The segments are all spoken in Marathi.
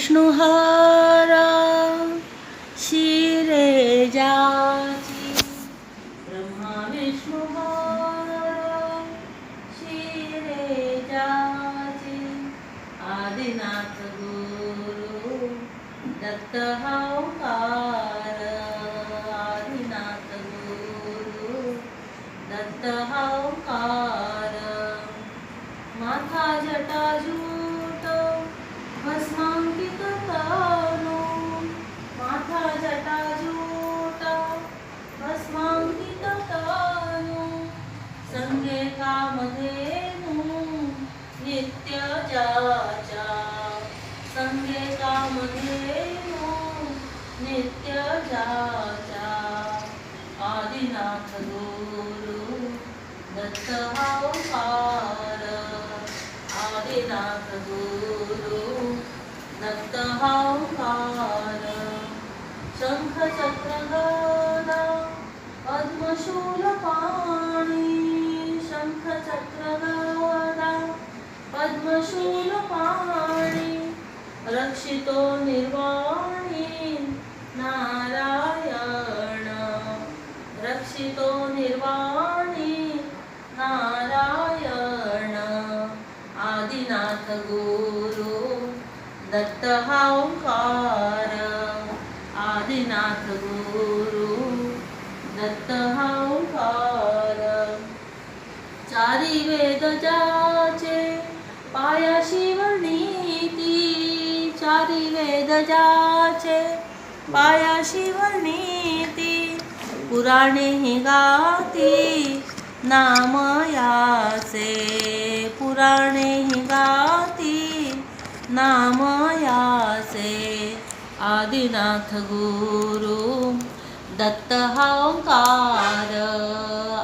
विष्णुहारा शिरे जाची नित्य जाचा आदिनाथ गुरु दत्त हावकार आदिनाथ गुरु दत्त हावकार शंख चक्र गदा पद्मशूल पाणी। शंख चक्र गदा पद्मशूल पाणी। रक्षितो निर्वाणी नारायण। रक्षितो निर्वाणी नारायण। आदिनाथ गुरु दत्त हावकार आदिनाथ गुरु दत्त हावकार चारी वेद जाचे पाया शिवनीती चारी वेद जाचे पायाशी वर्णिती पुराणे ही गाती नाम याचे. पुराणे ही गाती नाम याचे. आदिनाथ गुरु दत्त हावकार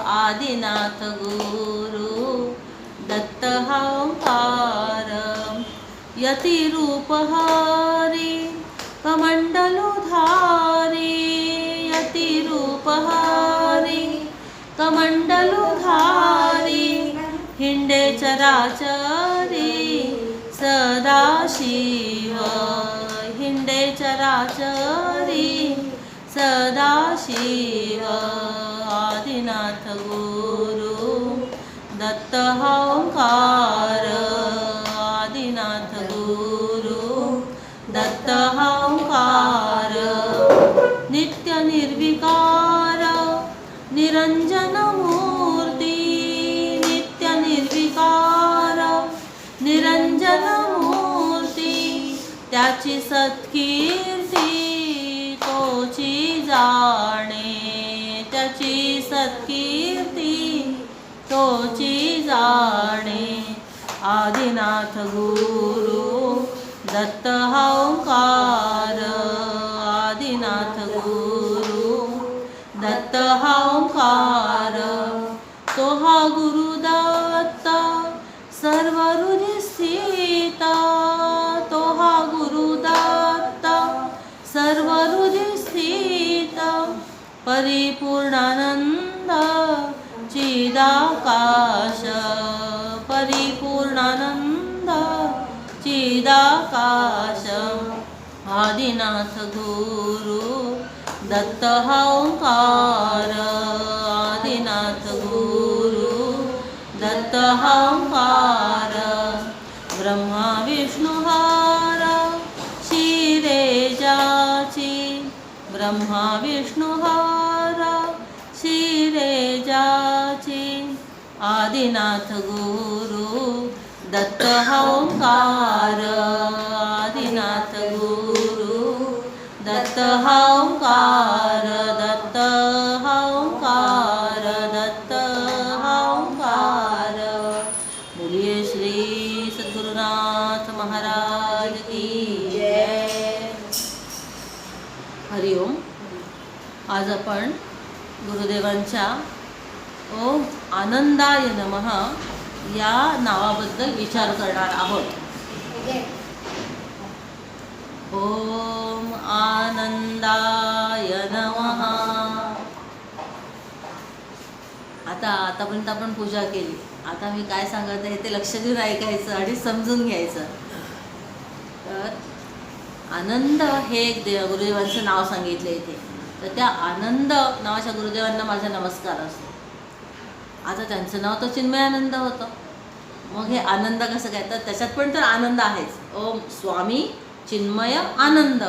आदिनाथ गुरु दत्त हावकार यती रूपहारी कमंडलुधारी यती रूपहारी कमंडलुधारी हिंडे चराचरी सदाशिव हिंडे चराचरी सदाशिव आदिनाथ गुरु दत्त हावकार त्याची सत्कीर्ती तोची जाणे. त्याची सत्कीर्ती तोची जाणे. आदिनाथ गुरु दत्त हावकार आदिनाथ गुरु दत्त हावकार तो हा गुरु परिपूर्णानंद चिदाकाश। परिपूर्णानंद चिदाकाश। आदिनाथ गुरु दत्त हावकार आदिनाथ गुरु दत्त हावकार ब्रह्मा विष्णुहार शिरेजाची ब्रह्मा विष्णुहार। आदिनाथ गुरु दत्त हावकार आदिनाथ गुरु दत्त हावकार दत्त हावकार दत्त हावकार बोलिए श्री सद्गुरुनाथ महाराज की जय। हरिओम। आज आपण गुरुदेवांच्या ओम आनंदाय नमः या नावाबद्दल विचार करणार आहोत. ओम आनंदाय नमः. आता आतापर्यंत आपण पूजा केली. आता मी काय सांगत आहे ते लक्ष देऊन ऐकायचं आणि समजून घ्यायचं. तर आनंद हे एक दे गुरुदेवांचं नाव सांगितलं इथे. तर त्या आनंद नावाच्या गुरुदेवांना माझा नमस्कार असतो. आता त्यांचं नाव तर चिन्मय आनंद होतं. मग हे आनंद कसं काय? तर त्याच्यात पण तर आनंद आहेच. ओम स्वामी चिन्मय आनंद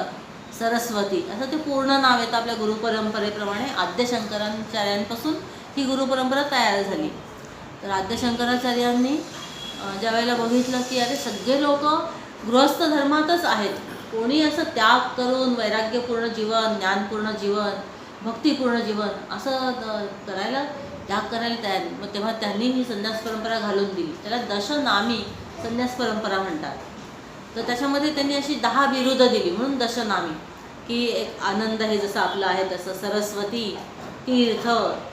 सरस्वती. असं ते पूर्ण नाव येतं आपल्या गुरुपरंपरेप्रमाणे आद्यशंकराचार्यांपासून ही गुरुपरंपरा तयार झाली. तर आद्यशंकराचार्यांनी शंकराचार्यांनी ज्या वेळेला बघितलं की अरे सगळे लोक गृहस्थ धर्मातच आहेत. कोणी असं त्याग करून वैराग्यपूर्ण जीवन ज्ञानपूर्ण जीवन भक्तिपूर्ण जीवन असं करायला त्याग करायला तयार मग तेव्हा त्यांनी ही संन्यास परंपरा घालून दिली. त्याला दशनामी संन्यास परंपरा म्हणतात. तर त्याच्यामध्ये त्यांनी अशी दहा विरुद्ध दिली म्हणून दशनामी की एक आनंद हे जसं आपलं आहे तसं सरस्वती तीर्थ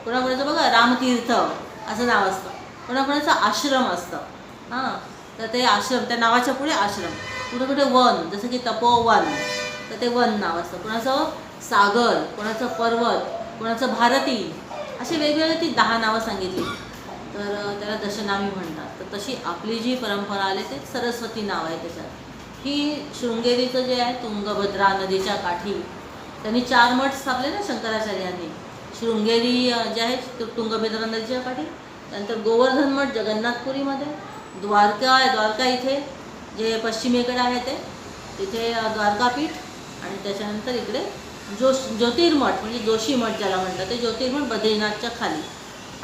कोणाकोणाचं बघा रामतीर्थ असं नाव असतं. कोणाकोणाचं आश्रम असतं. हां तर ते आश्रम त्या नावाच्या पुढे आश्रम. कुठे कुठे वन जसं की तपोवन. तर ते वन नाव असतं. कोणाचं? सागर कोणाचं पर्वत कोणाचं भारती. अशी वेगवेगळी ती दहा नावं सांगितली. तर त्याला दशनामी म्हणतात. तर तशी आपली जी परंपरा आली ते सरस्वती नाव आहे त्याच्यात. ही शृंगेरीचं जे आहे तुंगभद्रा नदीच्या काठी त्यांनी चार मठ स्थापले ना शंकराचार्यांनी. शृंगेरी जे आहे तुंगभद्रा नदीच्या काठी त्यानंतर गोवर्धन मठ जगन्नाथपुरीमध्ये द्वारका आहे द्वारका इथे जे पश्चिमेकडे आहे ते तिथे द्वारकापीठ आणि त्याच्यानंतर इकडे जोश ज्योतिर्मठ म्हणजे जोशी मठ ज्याला म्हणतात ते ज्योतिर्मठ बद्रीनाथच्या खाली.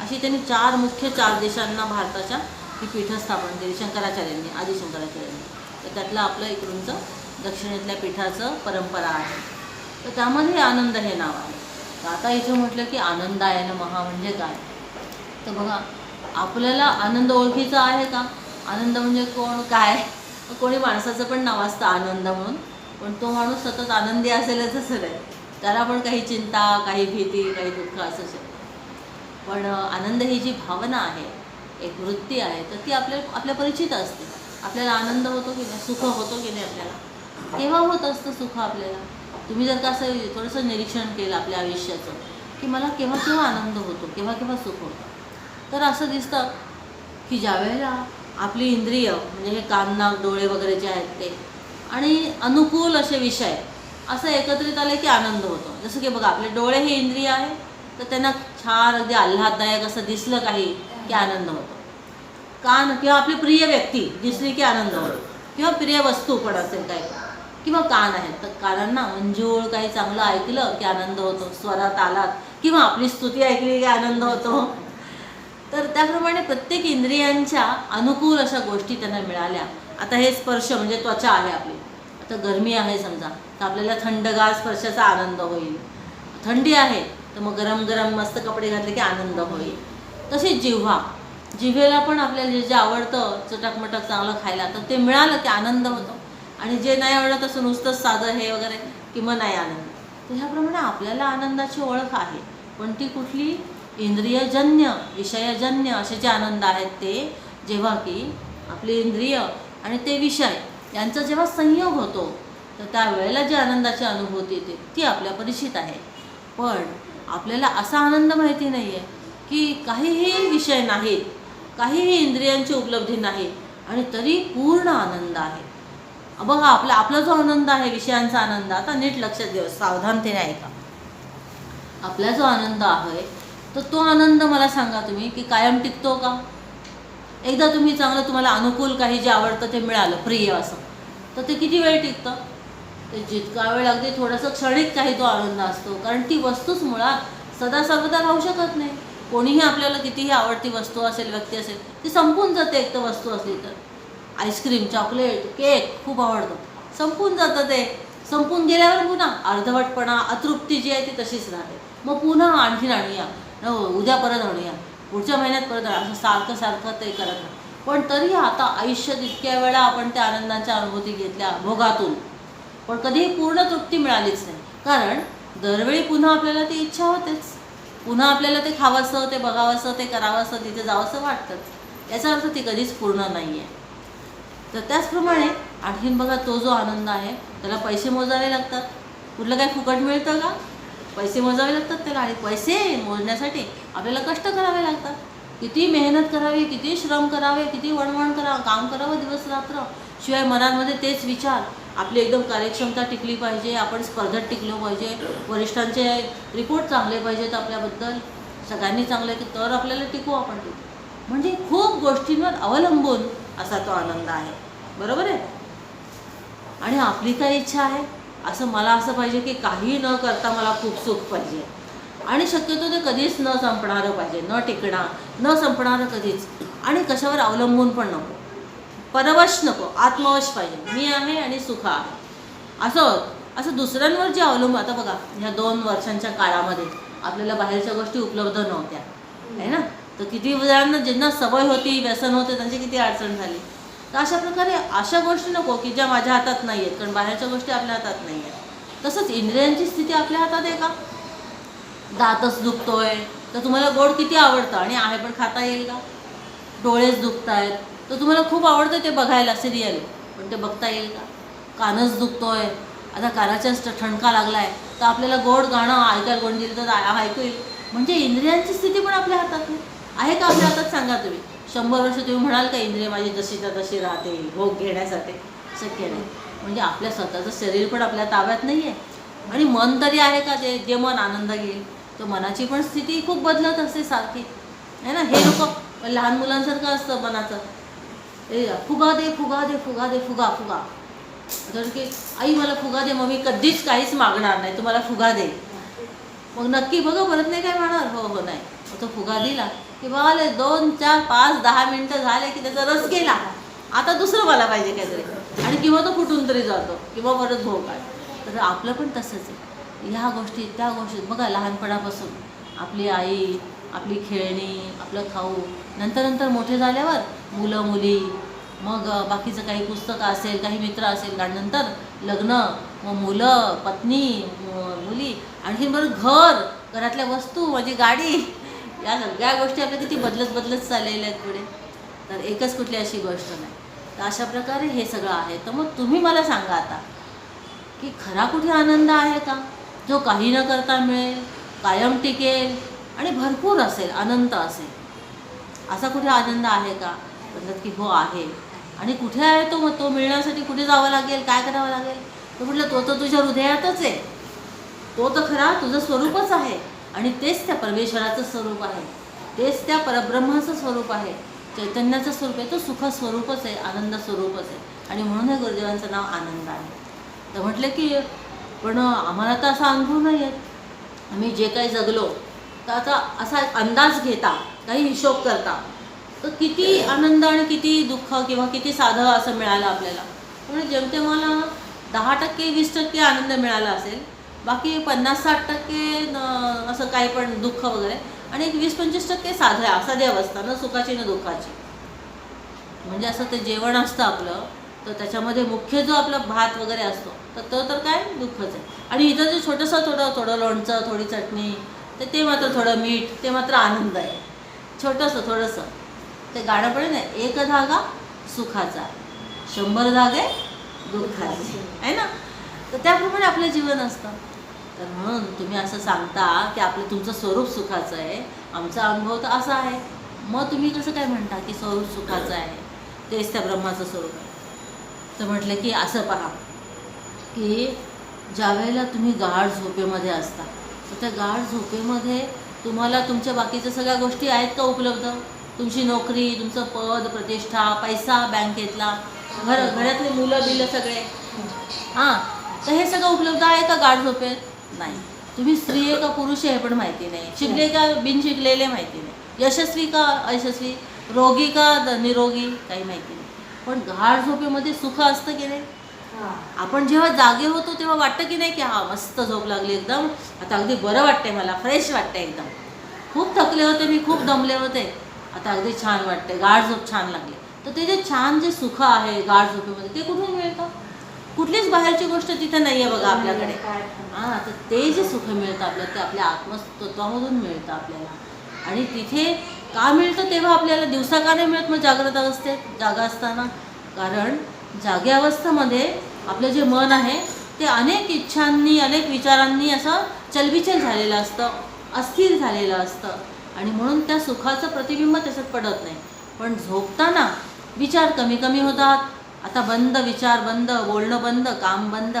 अशी त्यांनी चार मुख्य चार देशांना भारताच्या ही पीठं स्थापन केली शंकराचार्यांनी आदिशंकराचार्यांनी. तर त्यातलं आपलं इकडूनचं दक्षिणेतल्या पीठाचं परंपरा आहे. तर त्यामध्ये आनंद हे नाव आहे. तर आता इथं म्हटलं की आनंद आहे ना महा म्हणजे काय? तर बघा आपल्याला आनंद ओळखीचा आहे का? आनंद म्हणजे कोण? काय? कोणी माणसाचं पण नाव असतं आनंद म्हणून. पण तो माणूस सतत आनंदी असेलच असं नाही. त्याला पण काही चिंता काही भीती काही दुःख असं शकतं. पण आनंद ही जी भावना आहे एक वृत्ती आहे तर ती आपल्या आपल्या परिचित असते. आपल्याला आनंद होतो की नाही सुख होतो की नाही आपल्याला? केव्हा होत असतं सुख आपल्याला. तुम्ही जर का असं थोडंसं निरीक्षण केलं आपल्या आयुष्याचं की मला केव्हा केव्हा आनंद होतो केव्हा केव्हा सुख होतं? तर असं दिसतं की ज्या वेळेला आपली इंद्रिय म्हणजे हे कान नाक डोळे वगैरे जे आहेत ते आणि अनुकूल असे विषय असं एकत्रित आलं की आनंद होतो. जसं की बघा आपले डोळे हे इंद्रिय आहे तर त्यांना छान अगदी आल्हाददायक असं दिसलं काही की आनंद होतो. कान किंवा आपली प्रिय व्यक्ती दिसली की आनंद होतो. किंवा प्रिय वस्तू पण असेल काही. किंवा कान आहेत तर कानांना मंजूळ काही चांगलं ऐकलं की आनंद होतो. स्वरात आलात किंवा आपली स्तुती ऐकली की आनंद होतो. तर त्याप्रमाणे प्रत्येक इंद्रियांच्या अनुकूल अशा गोष्टी त्यांना मिळाल्या. आता हे स्पर्श म्हणजे त्वचा आहे आपली. तर गरमी आहे समजा. तर आपल्याला थंडगार स्पर्शाचा आनंद होईल. थंडी आहे तर मग गरम गरम मस्त कपडे घातले की आनंद होईल. तसेच जिव्हा. जिव्हेला पण आपल्याला जे जे आवडतं चटकमटक चांगलं खायला तर ते मिळालं की आनंद होतो. आणि जे नाही आवडत असं नुसतंच साधं हे वगैरे किंवा नाही आनंद. तर ह्याप्रमाणे आपल्याला आनंदाची ओळख आहे. पण ती कुठली? इंद्रियजन्य विषयजन्य असे जे आनंद आहेत ते जेव्हा की आपले इंद्रिय आणि ते विषय यांचा जेव्हा संयोग होतो तर त्यावेळेला जी आनंदाची अनुभूती येते ती आपल्या परिचित आहे. पण आपल्याला असा आनंद माहिती नाही आहे की काहीही विषय नाहीत काहीही इंद्रियांची उपलब्धी नाही आणि तरी पूर्ण आनंद आहे. बघा आपला आपला जो आनंद आहे विषयांचा आनंद आता नीट लक्षात घ्या सावधानतेने ऐका. आपला जो आनंद आहे तर तो आनंद मला सांगा तुम्ही की कायम टिकतो का? एकदा तुम्ही चांगलं तुम्हाला अनुकूल काही जे आवडतं ते मिळालं प्रिय असं. तर ते किती वेळ टिकतं? ते जितका वेळ अगदी थोडंसं क्षणिक काही तो आनंद असतो. कारण ती वस्तूच मुळात सदा सर्वदा राहू शकत नाही. कोणीही आपल्याला कितीही आवडती वस्तू असेल व्यक्ती असेल ती संपून जाते एक तर वस्तू असली तर. आईस्क्रीम चॉकलेट केक खूप आवडतं. संपून जातं ते. संपून गेल्यावर पुन्हा अर्धवटपणा अतृप्ती जी आहे ती तशीच राहते. मग पुन्हा आणखीन आणूया. हो, उद्या परत आणूया. पुढच्या महिन्यात परत असं सारखं सारखं ते करत नाही पण तरी आता आयुष्यात इतक्या वेळा आपण त्या आनंदाच्या अनुभूती घेतल्या भोगातून. पण कधीही पूर्ण तृप्ती मिळालीच नाही. कारण दरवेळी पुन्हा आपल्याला ती इच्छा होतेच. पुन्हा आपल्याला ते खावंसं ते बघावंसं ते करावंसं तिथे जावंसं वाटतंच. याचा अर्थ ती कधीच पूर्ण नाही आहे तर त्याचप्रमाणे आणखीन बघा तो जो आनंद आहे त्याला पैसे मोजावे लागतात. कुठलं काय फुकट मिळतं का? पैसे मोजावे लागतात त्याला आणि पैसे मोजण्यासाठी आपल्याला कष्ट करावे लागतात. किती मेहनत करावी किती श्रम करावे किती वणवण करावं काम करावं दिवस रात्र. शिवाय मनामध्ये तेच विचार. आपली एकदम कार्यक्षमता टिकली पाहिजे आपण स्पर्धेत टिकलो पाहिजे वरिष्ठांचे रिपोर्ट चांगले पाहिजेत आपल्याबद्दल. सगळ्यांनी चांगले की तर आपल्याला टिकू आपण टिकू. म्हणजे खूप गोष्टींवर अवलंबून असा तो आनंद आहे. बरोबर आहे? आणि आपली काय इच्छा आहे. असं मला असं पाहिजे की काही न करता मला खूप सुख पाहिजे. आणि शक्यतो ते कधीच न संपणारं पाहिजे न टिकणार न संपणारं कधीच. आणि कशावर अवलंबून पण नको. परवश नको आत्मवश पाहिजे. मी आहे आणि सुख आहे. असं असं दुसऱ्यांवर जे अवलंबून आता बघा ह्या दोन वर्षांच्या काळामध्ये आपल्याला बाहेरच्या गोष्टी उपलब्ध नव्हत्या. आहे ना? तर किती जणांना ज्यांना सवय होती व्यसन होते त्यांची किती अडचण झाली. तर अशा प्रकारे अशा गोष्टी नको की ज्या माझ्या हातात नाही आहेत कारण बाहेरच्या गोष्टी आपल्या हातात नाही आहेत तसंच इंद्रियांची स्थिती आपल्या हातात आहे का? दातच दुखतोय तर तुम्हाला गोड किती आवडतं? आणि आहे पण खाता येईल का? डोळेच दुखत आहेत तर तुम्हाला खूप आवडतं ते बघायला सिरियल पण ते बघता येईल का? कानच दुखतोय आता कानाच्याच स्ट- ठणका लागलाय तर आपल्याला गोड गाणं ऐकायला कोण दिलं तर ऐकू येईल. म्हणजे इंद्रियांची स्थिती पण आपल्या हातात नाही आहे का आपल्या हातात? सांगा तुम्ही. शंभर वर्ष तुम्ही म्हणाल का इंद्रिय माझी जशीच्या तशी राहते भोग घेण्यासाठी? शक्य नाही. म्हणजे आपल्या स्वतःचं शरीर पण आपल्या ताब्यात नाही आहे आणि मन तरी आहे का जे जे मन आनंद घेईल? तर मनाची पण स्थिती खूप बदलत असते सारखी. आहे ना? हे लोक लहान मुलांसारखं असतं मनाचं. ए फुगा दे फुगा दे फुगा दे फुगा फुगा. जर की आई मला फुगा दे मग मी कधीच काहीच मागणार नाही. तुम्हाला फुगा दे. मग नक्की बघा परत नाही काय म्हणणार हो हो नाही. तो फुगा दिला की बघाले दोन चार पाच दहा मिनटं झाले की त्याचा रस गेला. आता दुसरं मला पाहिजे काहीतरी. आणि किंवा तो फुटून तरी जातो किंवा परत भोग आहे तर आपलं पण तसंच आहे. ह्या गोष्टी त्या गोष्टी बघा लहानपणापासून. आपली आई आपली खेळणी आपलं खाऊ. नंतर नंतर मोठे झाल्यावर मुलं मुली मग बाकीचं काही पुस्तकं असेल काही मित्र असेल कारण नंतर लग्न मग मुलं पत्नी मुली आणखी बरं घर घरातल्या वस्तू माझी गाडी या सगळ्या गोष्टी आपल्या किती बदलत बदलत चाललेल्या आहेत पुढे. तर एकच कुठली अशी गोष्ट नाही. तर अशा प्रकारे हे सगळं आहे. तर मग तुम्ही मला सांगा आता की खरा कुठे आनंद आहे का? जो काही न करता मिळेल कायम टिकेल आणि भरपूर असेल अनंत असेल. असा कुठे आनंद आहे का? म्हणतात की हो आहे. आणि कुठे आहे तो? मग तो मिळण्यासाठी कुठे जावं लागेल? काय करावं लागेल? तो म्हटलं तो तर तुझ्या हृदयातच आहे. तो तर खरा तुझं स्वरूपच आहे. आणि तेच त्या परमेश्वराचं स्वरूप आहे. तेच त्या परब्रह्माचं स्वरूप आहे. चैतन्याचं स्वरूप आहे. तो सुख स्वरूपच आहे आनंद स्वरूपच आहे. आणि म्हणून हे गुरुदेवांचं नाव आनंद आहे. तर म्हटलं की पण आम्हाला तर असा अनुभव नाही आहे आम्ही जे काही जगलो तर आता असा अंदाज घेता काही हिशोब करता तर किती आनंद आणि किती दुःख किंवा किती साधं असं मिळालं आपल्याला. म्हणजे जेमतेम मला दहा टक्के वीस टक्के आनंद मिळाला असेल बाकी पन्नास साठ टक्के असं काही पण दुःख वगैरे. आणि एक वीस पंचवीस टक्के साध्या साधी अवस्था न सुखाची न दुःखाची. म्हणजे असं ते जेवण असतं आपलं तर त्याच्यामध्ये मुख्य जो आपला भात वगैरे असतो तर तो तर काय दुःखच आहे. आणि इथं जे छोटंसं थोडं थोडं लोणचं थोडी चटणी तर ते मात्र थोडं मीठ ते मात्र आनंद आहे. छोटंसं थोडंसं. ते गाणं पण नाही एक धागा सुखाचा शंभर धागे दुःखाचे. आहे ना? तर त्याप्रमाणे आपलं जीवन असतं. तर म्हणून तुम्ही असं सांगता की आपलं तुमचं स्वरूप सुखाचं आहे. आमचा अनुभव तर असा आहे. मग तुम्ही कसं काय म्हणता की स्वरूप सुखाचं आहे? तेच त्या ब्रह्माचं स्वरूप आहे. तर म्हटलं की असं पहा की ज्यावेळेला तुम्ही गाढ झोपेमध्ये असता तर त्या गाढ झोपेमध्ये तुम्हाला तुमच्या बाकीच्या सगळ्या गोष्टी आहेत का उपलब्ध? तुमची नोकरी तुमचं पद प्रतिष्ठा पैसा बँकेतला घर घरातले मुलं बिलं सगळे. हां तर हे सगळं उपलब्ध आहे का गाढ झोपेत? नाही. तुम्ही स्त्री आहे का पुरुष आहे हे पण माहिती नाही. शिकले का बिन शिकलेले माहिती नाही. यशस्वी का अयशस्वी? रोगी का निरोगी? काही माहिती नाही. पण गाढ झोपेमध्ये सुख असतं की नाही? आपण जेव्हा जागे होतो तेव्हा वाटतं की नाही की हा मस्त झोप लागली एकदम. आता अगदी बरं वाटतंय मला फ्रेश वाटतंय एकदम. खूप थकले होते मी खूप दमले होते. आता अगदी छान वाटते गाढ झोप छान लागली. तर ते जे छान जे सुख आहे गाढ झोपेमध्ये ते कुठून मिळतं? कुठलीच बाहेरची गोष्ट तिथे नाही आहे बघा आपल्याकडे. हां तर ते जे सुख मिळतं आपल्याला ते आपल्या आत्मतत्वामधून मिळतं आपल्याला. आणि तिथे का मिळतं तेव्हा आपल्याला दिवसा का नाही मिळत? मग जागृत अवस्थेत जागा असताना. कारण जाग्या अवस्थेमध्ये आपलं जे मन आहे ते अनेक इच्छांनी अनेक विचारांनी असं चलबिचल झालेलं असतं अस्थिर झालेलं असतं. आणि म्हणून त्या सुखाचं प्रतिबिंब त्याच्यात पडत नाही. पण झोपताना विचार कमी कमी होतात आता बंद विचार बंद बोलणं बंद काम बंद.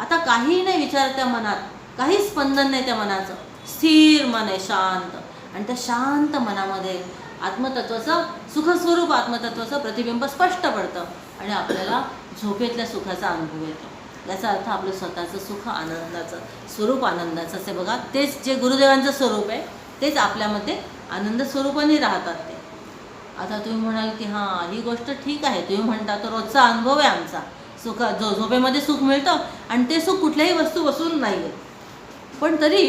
आता काहीही नाही विचार त्या मनात काहीच स्पंदन नाही त्या मनाचं. स्थिर मन आहे शांत. आणि त्या शांत मनामध्ये आत्मतत्वाचं सुखस्वरूप आत्मतत्वाचं प्रतिबिंब स्पष्ट पडतं. आणि आपल्याला झोपेतल्या सुखाचा अनुभव येतो. याचा अर्थ आपलं स्वतःचं सुख आनंदाचं स्वरूप आनंदाचं. असे बघा तेच जे गुरुदेवांचं स्वरूप आहे तेच आपल्यामध्ये आनंद स्वरूपाने राहतात ते. आता तुम्ही म्हणाल की हां ही गोष्ट ठीक आहे. तुम्ही म्हणता तर रोजचा अनुभव आहे आमचा. सुख जो झोपेमध्ये सुख मिळतं आणि ते सुख कुठल्याही वस्तू बसून नाही आहे पण तरी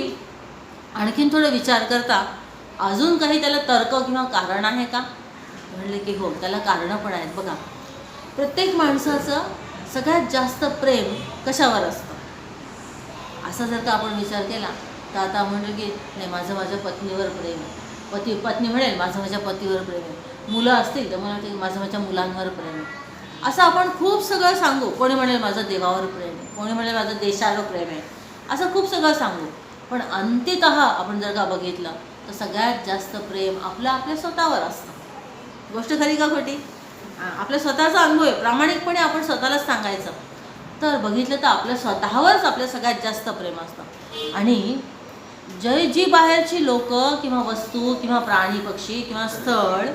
आणखीन थोडं विचार करता अजून काही त्याला तर्क किंवा कारण आहे का? म्हणले की हो त्याला कारणं पण आहेत. बघा प्रत्येक माणसाचं सगळ्यात जास्त प्रेम कशावर असतं? असा जर का आपण विचार केला तर आता म्हणलं की नाही माझं माझ्या पत्नीवर प्रेम आहे. पती पत्नी म्हणेल माझं माझ्या पतीवर प्रेम आहे. मुलं असतील तर मला वाटतं माझं माझ्या मुलांवर प्रेम आहे. असं आपण खूप सगळं सांगू कोणी म्हणेल माझं देवावर प्रेम आहे कोणी म्हणेल माझं देशावर प्रेम आहे असं खूप सगळं सांगू. पण अंतित आपण जर का बघितलं तर सगळ्यात जास्त प्रेम आपलं आपल्या स्वतःवर असतं. गोष्ट खरी का खोटी? आपल्या स्वतःचा अनुभव आहे प्रामाणिकपणे आपण स्वतःलाच सांगायचं. तर बघितलं तर आपल्या स्वतःवरच आपलं सगळ्यात जास्त प्रेम असतं. आणि जे जी बाहेरची लोक किंवा वस्तू किंवा प्राणी पक्षी किंवा स्थळ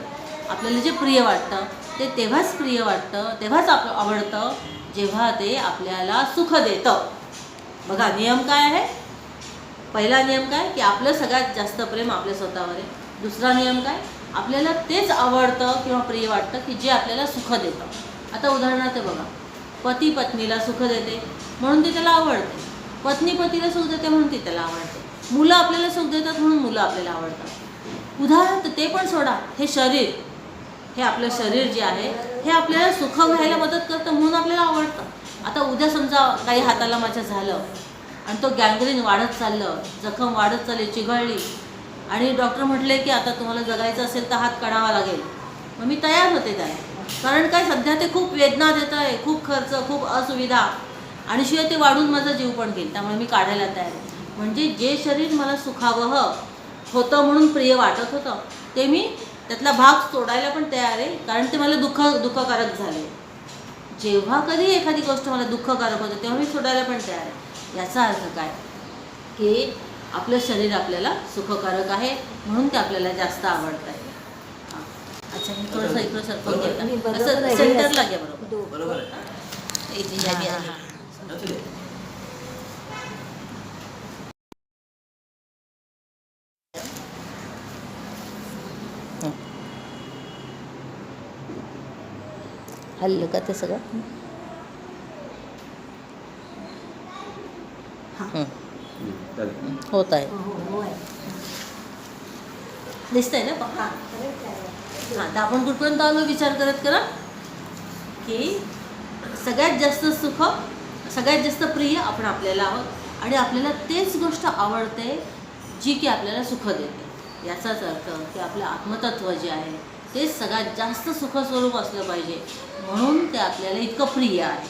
आपल्याला जे प्रिय वाटतं ते तेव्हाच प्रिय वाटतं तेव्हाच आप आवडतं जेव्हा ते आपल्याला सुख देतं. बघा नियम काय आहे? पहिला नियम काय? की आपलं सगळ्यात जास्त प्रेम आपल्या स्वतःवर आहे. दुसरा नियम काय? आपल्याला तेच आवडतं किंवा प्रिय वाटतं की जे आपल्याला सुख देतं. आता उदाहरणार्थ बघा पती पत्नीला सुख देते म्हणून ती त्याला आवडते. पत्नी पतीला सुख देते म्हणून ती त्याला आवडते. मुलं आपल्याला सुख देतात म्हणून मुलं आपल्याला आवडतात. उदाहरणार्थ ते पण सोडा हे शरीर. हे आपलं शरीर जे आहे हे आपल्याला सुख घ्यायला मदत करतं म्हणून आपल्याला आवडतं. आता उद्या समजा काही हाताला माझ्या झालं आणि तो गँग्रीन वाढत चाललं जखम वाढत चालली चिघळली आणि डॉक्टर म्हटले की आता तुम्हाला जगायचं असेल तर हात काढावा लागेल. मग मी तयार होते त्याला. कारण काय सध्या ते खूप वेदना देत आहे खूप खर्च खूप असुविधा आणि शिवाय ते वाढून माझा जीव पण घेईल त्यामुळे मी काढायला तयार म्हणजे जे शरीर मला सुखावह होतं म्हणून प्रिय वाटत होतं ते मी त्यातला भाग सोडायला पण तयार आहे कारण ते मला दुःख दुःखकारक झाले. जेव्हा कधी एखादी गोष्ट मला दुःखकारक होते तेव्हा मी सोडायला पण तयार आहे. याचा अर्थ काय? की आपलं शरीर आपल्याला सुखकारक आहे म्हणून ते आपल्याला जास्त आवडत आहे. अच्छा मी थोडंसं इकडं सरकून आणि घेतलं असं सेंटरला. घ्या बरोबर. बरोबर आहे इथे जागी हां, आली. हां, असू दे. हल्लं का ते सगळं हां. होत आहे हो, हो, आहे. दिसतंय ना हां, आहे. हां तर आपण कुठपर्यंत आलो विचार करत करा की सगळ्यात जास्त सुख सगळ्यात जास्त प्रिय आपण आपल्याला आहोत आणि आपल्याला तेच गोष्ट आवडते जी की आपल्याला सुख देते याचाच अर्थ की आपलं आत्मतत्व जे आहे ते सगळ्यात जास्त सुखस्वरूप असलं पाहिजे. म्हणून ते आपल्याला इतकं प्रिय आहे.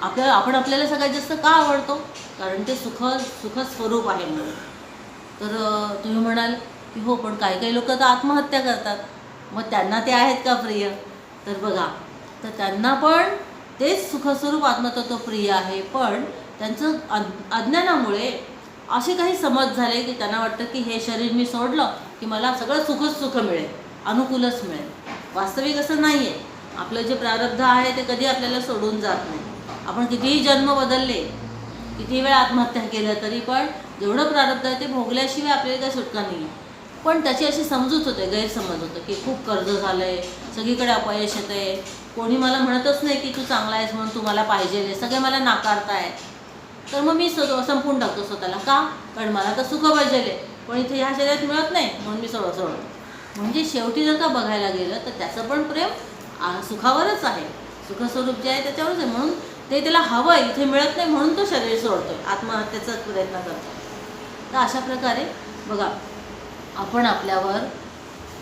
आपल्याला आपण आपल्याला सगळ्यात जास्त का आवडतो? कारण ते सुख सुखस्वरूप आहे म्हणून. तर तुम्ही म्हणाल की हो पण काही काही लोक तर आत्महत्या करतात. मग त्यांना ते आहेत का प्रिय? तर बघा तर त्यांना पण तेच सुखस्वरूप आत्मतत्व प्रिय आहे. पण त्यांचं अज्ञानामुळे असे काही समज झाले की त्यांना वाटतं की हे शरीर मी सोडलं की मला सगळं सुखच सुख मिळेल. अनुकूलच मिळेल. वास्तविक असं नाही आहे आपलं जे प्रारब्ध आहे ते कधी आपल्याला सोडून जात नाही. आपण कितीही जन्म बदलले किती वेळा आत्महत्या केल्या तरी पण जेवढं प्रारब्ध आहे ते भोगल्याशिवाय आपल्याला काही सुटका नाही आहे पण त्याची अशी समजूत होते गैरसमज होतं की खूप कर्ज झालं आहे सगळीकडे अपयश येतं आहे कोणी मला म्हणतच नाही की तू चांगला आहेस म्हणून तू मला पाहिजे सगळे मला नाकारताय. तर मग मी सो संपून टाकतो स्वतःला. का? कारण मला तर सुख पाहिजे पण इथे ह्या शरीरात मिळत नाही म्हणून मी सोडव सोडतो म्हणजे शेवटी जर का बघायला गेलं तर त्याचं पण प्रेम सुखावरच आहे. सुखस्वरूप जे आहे त्याच्यावरच आहे. म्हणून ते त्याला हवं आहे इथे मिळत नाही म्हणून तो शरीर सोडतो आहे आत्महत्येचा प्रयत्न करतो तर अशा प्रकारे बघा आपण आपल्यावर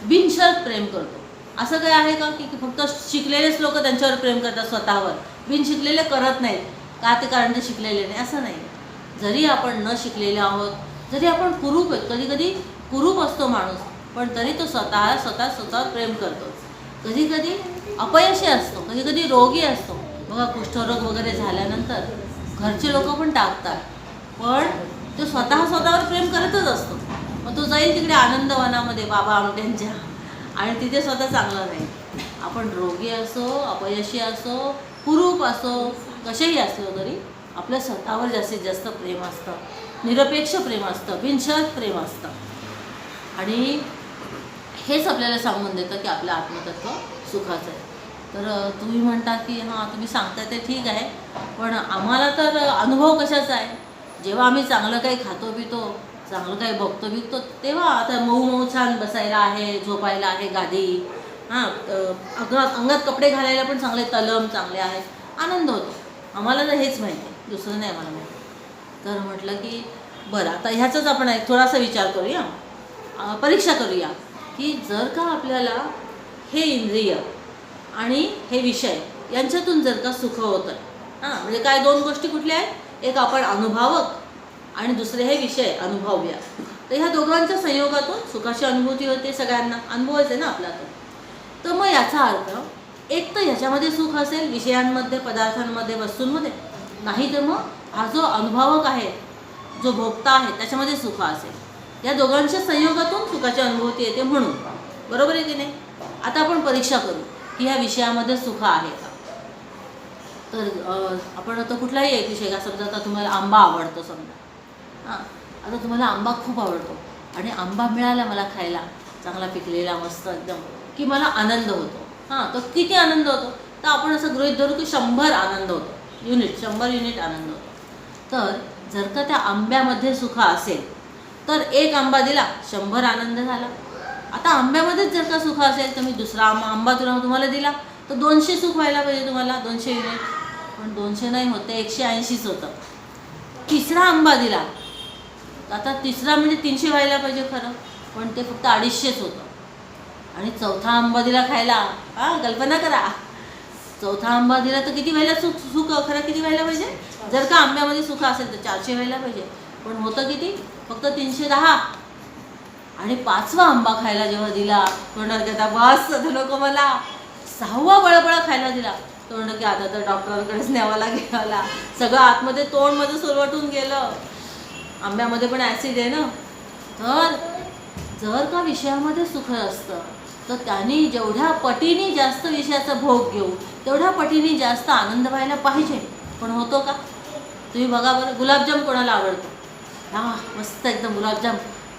बिनशर्त प्रेम करतो. असं काय आहे का की फक्त शिकलेलेच लोक त्यांच्यावर प्रेम करतात स्वतःवर? बिन शिकलेले करत नाहीत. का ते कारण ते शिकलेले नाही? असं नाही. जरी आपण न शिकलेले आहोत जरी आपण कुरूप आहेत कधी कधी कुरूप असतो माणूस. पण तरी तो स्वतः स्वतः स्वतःवर प्रेम करतो. कधी कधी अपयशी असतो कधी कधी रोगी असतो. बघा कुष्ठरोग वगैरे झाल्यानंतर घरचे लोक पण टाकतात. पण तो स्वतः स्वतःवर प्रेम करतच असतो. मग तो जाईल तिकडे आनंदवनामध्ये बाबा आमट्यांच्या. आणि तिथे स्वतः चांगलं नाही. आपण रोगी असो अपयशी असो कुरूप असो कसेही असलो तरी आपल्या स्वतःवर जास्तीत जास्त प्रेम असतं. निरपेक्ष प्रेम असतं बिनशर्त प्रेम असतं. आणि हेच आपल्याला सांगून देतं की आपलं आत्मतत्व सुखाचं आहे. तर तुम्ही म्हणता की हां तुम्ही सांगताय ते ठीक आहे पण आम्हाला तर अनुभव कशाचा आहे? जेव्हा आम्ही चांगलं काही खातो पितो चांगलं काही बघतो बिकतो तेव्हा आता मऊ मऊ छान बसायला आहे झोपायला आहे गादी. हां अंगात अंगात कपडे घालायला पण चांगले तलम चांगले आहेत आनंद होतो. आम्हाला तर हेच माहिती आहे दुसरं नाही आम्हाला माहिती. तर म्हटलं की बरं आता ह्याचाच आपण एक थोडासा विचार करूया. परीक्षा करूया. की जर का आपल्याला हे इंद्रिय आणि हे विषय यांच्यातून जर का सुख होतं हां म्हणजे काय दोन गोष्टी कुठल्या आहेत? एक आपण अनुभवक आणि दुसरे हे विषय अनुभवूया तर ह्या दोघांच्या संयोगातून सुखाची अनुभूती होते सगळ्यांना अनुभवायचं आहे ना आपला तर तर मग याचा अर्थ एक तर ह्याच्यामध्ये सुख असेल विषयांमध्ये पदार्थांमध्ये वस्तूंमध्ये नाही तर मग हा जो अनुभवक आहे जो भोगता आहे त्याच्यामध्ये सुख असेल. या दोघांच्या संयोगातून सुखाची अनुभूती येते म्हणून. बरोबर आहे की नाही? आता आपण परीक्षा करू. की ह्या विषयामध्ये सुख आहे का? तर आपण आता कुठलाही एक विषय का? समजा आता तुम्हाला आंबा आवडतो समजा. हां. आता तुम्हाला आंबा खूप आवडतो. आणि आंबा मिळाला मला खायला. चांगला पिकलेला मस्त एकदम. की मला आनंद होतो. हां. तो किती आनंद होतो? तर आपण असं गृहित धरू की शंभर आनंद होतो. युनिट शंभर युनिट आनंद होतो. तर जर का त्या आंब्यामध्ये सुख असेल तर एक आंबा दिला शंभर आनंद झाला. आता आंब्यामध्येच जर का सुख असेल तर मी दुसरा आंबा आंबा तुला तुम्हाला दिला तर दोनशे सुख व्हायला पाहिजे तुम्हाला दोनशे युनिट पण दोनशे नाही होते एकशे ऐंशीच होतं. तिसरा आंबा दिला. आता तिसरा म्हणजे तीनशे व्हायला पाहिजे खरं पण ते फक्त अडीचशेच होतं. आणि चौथा आंबा दिला खायला हां कल्पना करा. चौथा आंबा दिला तर किती व्हायला सुख सुख खरं किती व्हायला पाहिजे? जर का आंब्यामध्ये सुख असेल तर चारशे व्हायला पाहिजे. पण होतं किती? फक्त तीनशे दहा. आणि पाचवा आंबा खायला जेव्हा दिला तो की आता बस आता नको मला. सहावा बळबळा खायला दिला. तो की आता तर डॉक्टरांकडेच न्यावाला लागेल सगळं आतमध्ये तोंडमध्ये सुरवटून गेलं. आंब्यामध्ये पण ॲसिड आहे ना? तर जर का विषयामध्ये सुख असतं तर त्यांनी जेवढ्या पटीने जास्त विषयाचा भोग घेऊ तेवढ्या पटीने जास्त आनंद व्हायला पाहिजे. पण होतो का? तुम्ही बघा बरं गुलाबजाम कोणाला आवडतो? हा मस्त एकदम गुलाबजाम.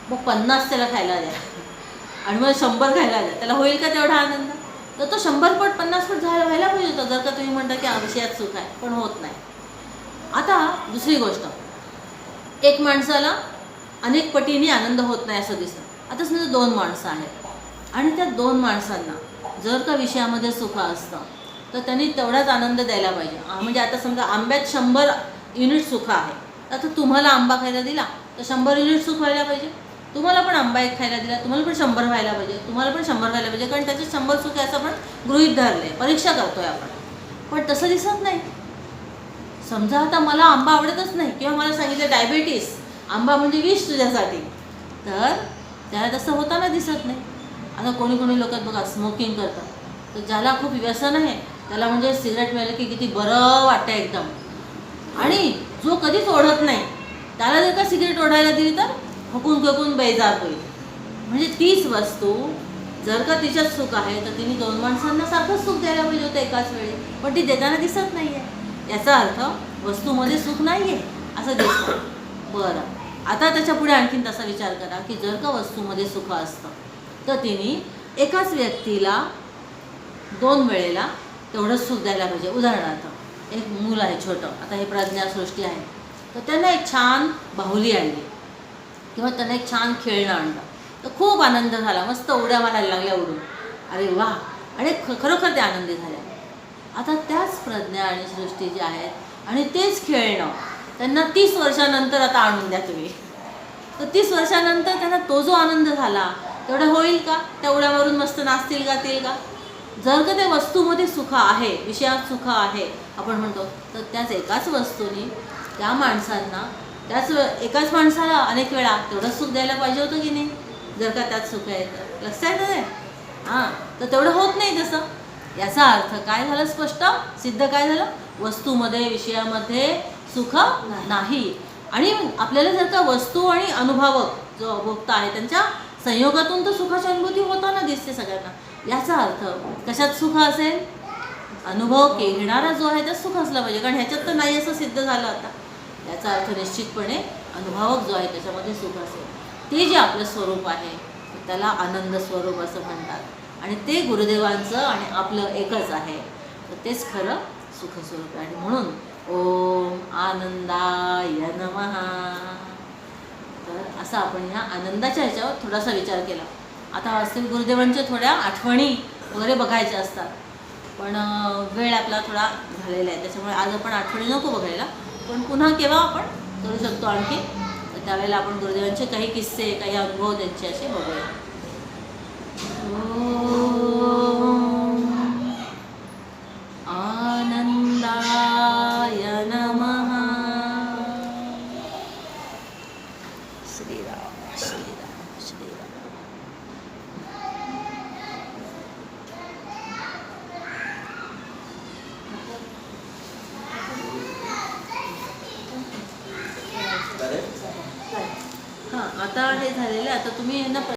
मग पन्नास त्याला खायला द्या. आणि मग शंभर खायला द्या. त्याला होईल का तेवढा आनंद? तर तो शंभर पट पन्नास पट झाला व्हायला पाहिजे होता. जर का तुम्ही म्हणता की हा सुख आहे पण होत नाही. आता दुसरी गोष्ट. एक माणसाला अनेक पटीने आनंद होत नाही असं दिसतं. आता समजा दोन माणसं आहेत. आणि त्या दोन माणसांना जर का विषयामध्ये सुख असतं तर त्यांनी तेवढाच आनंद द्यायला पाहिजे. म्हणजे आता समजा आंब्यात शंभर युनिट सुख आहे. आता तुम्हाला आंबा खायला दिला तर शंभर युनिट सुख व्हायला पाहिजे. तुम्हाला पण आंबा एक खायला दिला तुम्हाला पण शंभर व्हायला पाहिजे तुम्हाला पण शंभर व्हायला पाहिजे कारण त्याचे शंभर सुख आहे असं आपण गृहित धरले परीक्षा करतोय आपण. पण तसं दिसत नाही. समजा आता मला आंबा आवडतच नाही किंवा मला सांगितलं डायबेटीस आंबा म्हणजे विष तुझ्यासाठी तर त्याला तसं होताना दिसत नाही. आता कोणी कोणी लोक बघा स्मोकिंग करतात. तर ज्याला खूप व्यसन आहे त्याला म्हणजे सिगरेट मिळालं की किती बरं वाटतं एकदम. आणि जो कधीच ओढत नाही त्याला जर का सिगरेट ओढायला दिली तर हकून खकून बेजार होईल. म्हणजे तीच वस्तू जर का तिच्यात सुख आहे तर तिने दोन माणसांना सारखंच सुख द्यायला पाहिजे होतं एकाच वेळी पण ती देताना दिसत नाही आहे याचा अर्थ वस्तूमध्ये सुख नाही आहे असं दिसतं. बरं. आता त्याच्या पुढे आणखीन तसा विचार करा की जर का वस्तूमध्ये सुख असतं तर तिने एकाच व्यक्तीला दोन वेळेला तेवढंच सुख द्यायला पाहिजे. उदाहरणार्थ एक मूल आहे छोटं. आता हे प्रज्ञासृष्टी आहे. तर त्यांना एक छान बाहुली आणली. किंवा त्यांना एक छान खेळणं आणलं. तर खूप आनंद झाला. मस्त उड्या मारायला लागल्या उडून अरे वा! आणि ख खरोखर ते आनंदी झाल्या. आता त्याच प्रज्ञा आणि सृष्टी जे आहेत आणि तेच खेळणं त्यांना तीस वर्षानंतर आता आणून द्या तुम्ही. तर तीस वर्षानंतर त्यांना तो जो आनंद झाला तेवढा होईल का? त्या उड्यावरून मस्त नाचतील गातील का? जर का त्या वस्तूमध्ये सुख आहे विषयात सुख आहे आपण म्हणतो. तर त्याच एकाच वस्तूने त्या माणसांना त्याच एकाच माणसाला अनेक वेळा तेवढं सुख द्यायला पाहिजे होतं की नाही? जर का त्यात सुख आहे तर. लक्षात आहे हां तर तेवढं होत नाही तसं. याचा अर्थ काय झालं स्पष्ट? सिद्ध काय झालं? वस्तूमध्ये विषयामध्ये सुख नाही. आणि आपल्याला जर का वस्तू आणि अनुभवक जो उपभोक्ता आहे त्यांच्या संयोगातून तर सुखाची अनुभूती होताना दिसते सगळ्यांना. याचा अर्थ कशात सुख असेल? अनुभव घेणारा जो आहे त्यात सुख असला पाहिजे. कारण ह्याच्यात तर नाही असं सिद्ध झालं आता. याचा अर्थ निश्चितपणे अनुभवक जो आहे त्याच्यामध्ये सुख असेल. ते जे आपलं स्वरूप आहे त्याला आनंद स्वरूप असं म्हणतात. आणि ते गुरुदेवांचं आणि आपलं एकच आहे. तर तेच खरं सुखस्वरूप आहे. आणि म्हणून ओम आनंदाय नमहा तर असं आपण ह्या आनंदाच्या ह्याच्यावर थोडासा विचार केला. आता वास्तविक गुरुदेवांच्या थोड्या आठवणी वगैरे बघायच्या असतात. पण वेळ आपला थोडा झालेला आहे. त्याच्यामुळे आज आपण आठवणी नको बघायला. पण पुन्हा केव्हा आपण करू शकतो आणखी? तर त्यावेळेला आपण गुरुदेवांचे काही किस्से काही अनुभव त्यांचे असे बघूया हो.